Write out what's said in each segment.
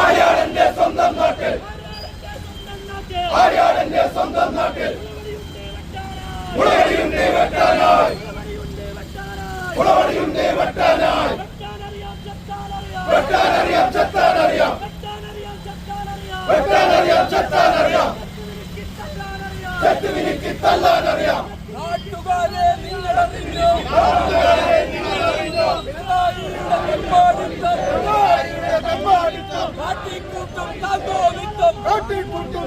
ആര്യാടന്റെ സ്വന്തം നാട്ടിൽ. ആര്യാടന്റെ സ്വന്തം നാട്ടിൽ. മുളകടിയും വെട്ടാനായി നാട്ടുകാരെ നിങ്ങളറിഞ്ഞോ? പിണറായിയുടെ തെമ്മാടിത്തം. കാട്ടിക്കൂട്ടും താന്തോന്നിത്തം കാട്ടിക്കൂട്ടും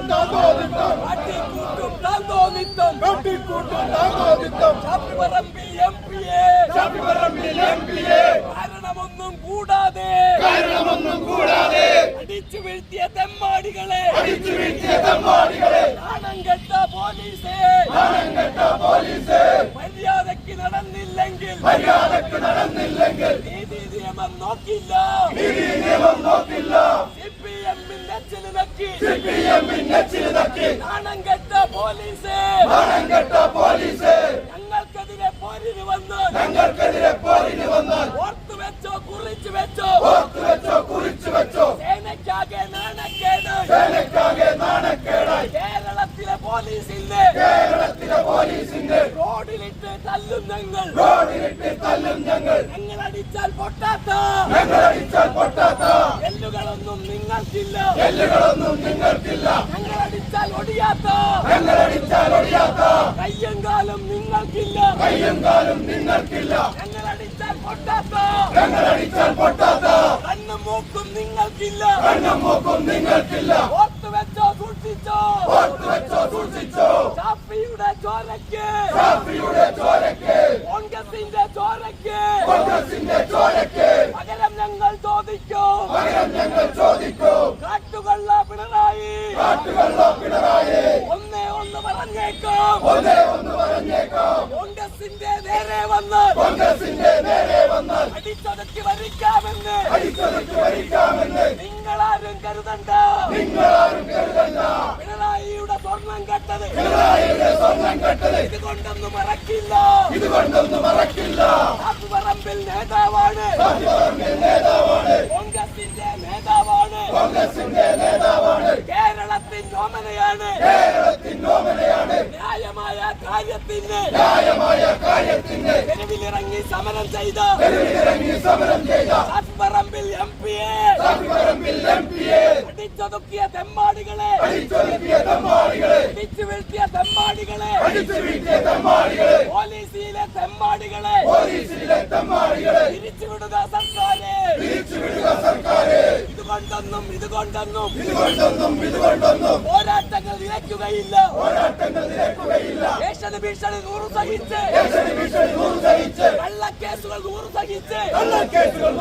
താന്തോന്നിത്തം ചാപ്പിപ്പറമ്പിൽ എം പിയെ ചാപ്പിപ്പറമ്പിൽ എം പിയെ കാരണമൊന്നും കൂടാതെ കാരണമൊന്നും കൂടാതെ അടിച്ചു വീഴ്ത്തിയ തെമ്മാടികളെ അടിച്ചു വീഴ്ത്തിയ തെമ്മാടികളെ നാണം കെട്ട പോലീസേ നാണം കെട്ട പോലീസേ മര്യാദയ്ക്ക് നടന്നില്ലെങ്കിൽ മര്യാദയ്ക്ക് നടന്നില്ലെങ്കിൽ നീതി നിയമം നോക്കില്ല. നീതി നിയമം നോക്കില്ല സിപിഎമ്മിന്റെ ചിലതക്കി സിപിഎമ്മിന്റെ ചിലതക്കി നാണം കെട്ട പോലീസ്. നാണം കെട്ട പോലീസേ ഞങ്ങൾക്കെതിരെ പോരിന് വന്ന് ഞങ്ങൾക്കെതിരെ പോരിന് വന്ന് ഓർത്തു വെച്ചോ കുറിച്ചു വെച്ചോ ഓർത്തു വെച്ചോ കുറിച്ചു വെച്ചോ സേനയ്ക്കാകെ നാണക്കേട് സേനയ്ക്കാകെ നാണക്കേടായി കേരളത്തിലെ പോലീസിന്റെ കേരളത്തിലെ പോലീസിന്റെ റോഡിലിട്ട് തല്ലും ഞങ്ങൾ. റോഡിലിട്ട് തല്ലും ഞങ്ങൾ. ഞങ്ങൾ അടിച്ചാൽ പൊട്ടാത്ത. ഞങ്ങൾ അടിച്ചാൽ പൊട്ടാത്ത. എല്ലുകളൊന്നും നിങ്ങൾക്കില്ല. എല്ലുകളൊന്നും നിങ്ങൾക്കില്ല. ഞങ്ങൾ അടിച്ചാൽ ഒടിയാത്ത. ഞങ്ങൾ അടിച്ചാൽ ഒടിയാത്ത. കയ്യും കാലും നിങ്ങൾക്കില്ല. കയ്യും കാലും നിങ്ങൾക്കില്ല. ഞങ്ങൾ അടിച്ചാൽ പൊട്ടാത്ത. ഞങ്ങൾ അടിച്ചാൽ പൊട്ടാത്ത. കണ്ണും മൂക്കും നിങ്ങൾക്കില്ല. കണ്ണും മൂക്കും നിങ്ങൾക്കില്ല. സൂക്ഷിച്ചോ. ഓർത്തു വെച്ചോ സൂക്ഷിച്ചോ. ഷാഫിയുടെ ചോരക്ക് ഷാഫിയുടെ ചോരക്ക് കോൺഗ്രസിന്റെ ചോരക്ക് കോൺഗ്രസിന്റെ ചോരക്ക് പകരം ഞങ്ങൾ ചോദിക്കും. പകരം ഞങ്ങൾ ചോദിക്കും. കാട്ടുകള്ള പിണറായി. കാട്ടുകള്ള പിണറായി. ഒന്നേ ഒന്ന് പറഞ്ഞേക്കും. ഒന്നേ ഒന്ന് പറഞ്ഞേക്കും. കോൺഗ്രസിന്റെ നേരെ വന്ന്. കോൺഗ്രസിന്റെ നേരെ വന്ന്. അടിച്ചതക്ക് വരിക്കാമെന്ന്. അടിച്ചതക്ക് വരിക്കാമെന്ന്. നിങ്ങളാരും കരുതണ്ട. നിങ്ങളാരും കരുതണ്ട പിണറായിയുടെ സ്വർണം കെട്ടത് പിണറായിയുടെ സ്വർണം കെട്ടത് ഇതുകൊണ്ടൊന്നും മറക്കില്ല. ഇതുകൊണ്ടൊന്നും മറക്കില്ല. പറമ്പിൽ നേതാവാണ്. നേതാവാണ്. കോൺഗ്രസിന്റെ നേതാവാണ്. കോൺഗ്രസിന്റെ നേതാവാണ്. കേരളത്തിൻ ഓമനയാണ് കേരളത്തിൻ ഓമനയാണ് ന്യായമായ കാര്യത്തിന്. ന്യായമായ കാര്യത്തിന്. തെരുവിലിറങ്ങി സമരം ചെയ്ത. തെരുവിലിറങ്ങി സമരം ചെയ്ത. പറമ്പിൽ എം പിയെ പറമ്പിൽ എം പിയെ അടിച്ചൊതുക്കിയ തെമ്മാടികളെ. അടിച്ചൊതുക്കിയ തെമ്മാടികളെ. പിച്ചു വീഴ്ത്തിയ തെമ്മാടികളെ. അടിച്ചു വീഴ്ത്തിയ തെമ്മാടികളെ. പോലീസിലെ തെമ്മാടികളെ. പോലീസിലെ തെമ്മാടികളെ. തിരിച്ചുവിടുക സർക്കാരെ. തിരിച്ചുവിടുക സർക്കാർ ഇതുകൊണ്ടൊന്നും പോരാട്ടങ്ങൾ നിലയ്ക്കുകയില്ല. പോരാട്ടങ്ങൾ നിരക്കുകയില്ല ഭീഷണി ഭീഷണി നൂറ് സഹിച്ച്. ഭീഷണി നൂറ് സഹിച്ച്. കള്ളക്കേസുകൾ നൂറ് സഹിച്ച്. കള്ളക്കേസുകൾ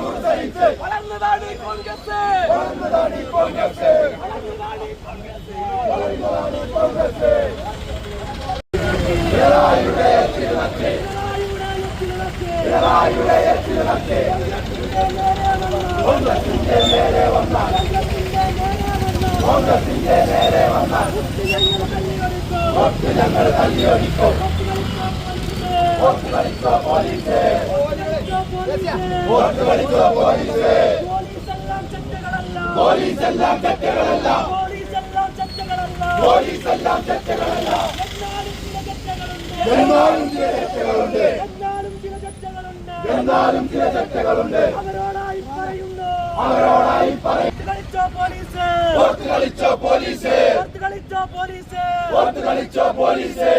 നൂറ് സഹിച്ച് വളർന്നതാണ് ഈ കോൺഗ്രസ് വളർന്നതാണ് ഈ കോൺഗ്രസ് വളർന്നതാണ് ഈ കോൺഗ്രസ് വോട്ട് കളിച്ചോ പോലീസ് എല്ലാം ചട്ടകളല്ല പോലീസ് എല്ലാം തെറ്റുകളല്ല പോലീസെല്ലാം ചട്ടകളല്ല പോലീസ് എല്ലാം തെറ്റുകളല്ല എന്നാലും ചില ചട്ടകളുണ്ട് എന്നാലും ചില തെറ്റുകളുണ്ട് എന്നാലും ചില തെറ്റുകളുണ്ട് അവരോടായി പറയുന്നു. അവരോടായി പറയുന്നു വോട്ട് കളിച്ചോ പോലീസ്? കളിച്ചോ പോലീസ്? കളിച്ചോ പോലീസ്? കളിച്ചോ പോലീസ്?